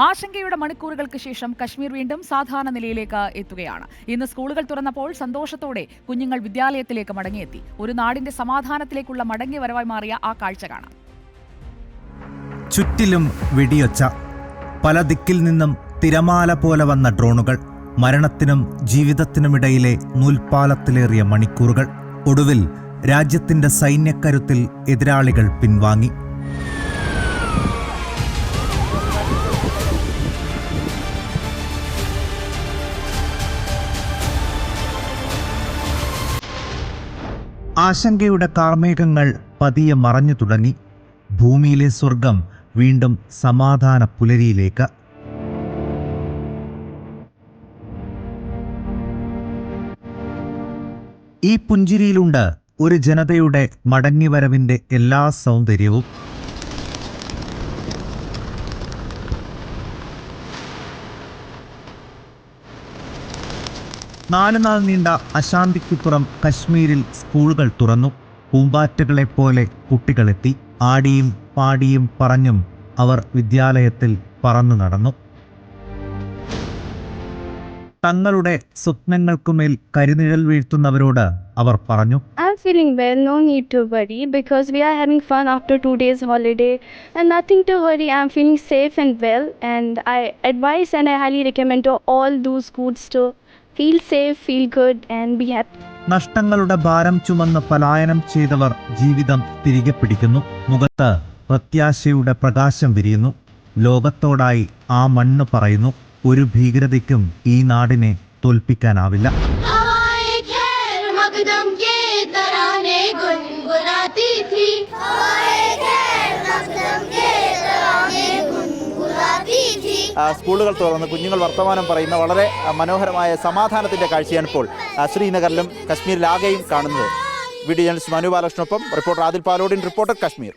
ആശങ്കയുടെ മണിക്കൂറുകൾക്ക് ശേഷം കശ്മീർ വീണ്ടും സാധാരണ നിലയിലേക്ക് എത്തുകയാണ്. ഇന്ന് സ്കൂളുകൾ തുറന്നപ്പോൾ സന്തോഷത്തോടെ കുഞ്ഞുങ്ങൾ വിദ്യാലയത്തിലേക്ക് മടങ്ങിയെത്തി. ഒരു നാടിന്റെ സമാധാനത്തിലേക്കുള്ള മടങ്ങി വരവായി മാറിയ ആ കാഴ്ച കാണാം. ചുറ്റിലും വെടിയൊച്ച. പല ദിക്കിൽ നിന്നും തിരമാല പോലെ വന്ന ഡ്രോണുകൾ. മരണത്തിനും ജീവിതത്തിനുമിടയിലെ നൂൽപ്പാലത്തിലേറിയ മണിക്കൂറുകൾ. ഒടുവിൽ രാജ്യത്തിന്റെ സൈന്യക്കരുത്തിൽ എതിരാളികൾ പിൻവാങ്ങി. ആശങ്കയുടെ കാർമേഘങ്ങൾ പതിയെ മറഞ്ഞു തുടങ്ങി. ഭൂമിയിലെ സ്വർഗം വീണ്ടും സമാധാന പുലരിയിലേക്ക്. ഈ പുഞ്ചിരിയിലുണ്ട് ഒരു ജനതയുടെ മടങ്ങിവരവിന്റെ എല്ലാ സൗന്ദര്യവും. നാല് നാൾ നീണ്ട അശാന്തിക്കുപ്പുറം കശ്മീരിൽ സ്കൂളുകൾ തുറന്നു. പൂമ്പാറ്റകളെ പോലെ കുട്ടികളെത്തി. ആടിയും പാടിയും പറഞ്ഞും അവർ വിദ്യാലയത്തിൽ പറന്നു നടന്നു. തങ്ങളുടെ സ്വപ്നങ്ങൾക്കുമേൽ കരിനിഴൽ വീഴ്ത്തുന്നവരോട് അവർ പറഞ്ഞു I'm feeling well, no need to worry because we are having fun after two days holiday and nothing to worry. I'm feeling safe and well and I advise and I highly recommend to all those goods to feel safe, feel good and be happy. നഷ്ടങ്ങളുടെ ഭാരം ചുമന്ന് പലായനം ചെയ്തവർ ജീവിതം തിരികെ പിടിക്കുന്നു മുഖത്ത് പ്രത്യാശയുടെ പ്രകാശം വിരിയുന്നു ലോകത്തോടായി ആ മണ്ണ് പറയുന്നു ഒരു ഭീകരതയ്ക്കും ഈ നാടിനെ തോൽപ്പിക്കാനാവില്ല. സ്കൂളുകൾ തുറന്ന് കുഞ്ഞുങ്ങൾ വർത്തമാനം പറയുന്ന വളരെ മനോഹരമായ സമാധാനത്തിന്റെ കാഴ്ചയാണ് ഇപ്പോൾ ശ്രീനഗറിലും കശ്മീരിലാകെയും കാണുന്നത്. വീഡിയോ മനു ബാലകൃഷ്ണൊപ്പം റിപ്പോർട്ടർ ആദിൽ പാലോഡിൻ റിപ്പോർട്ടർ കശ്മീർ.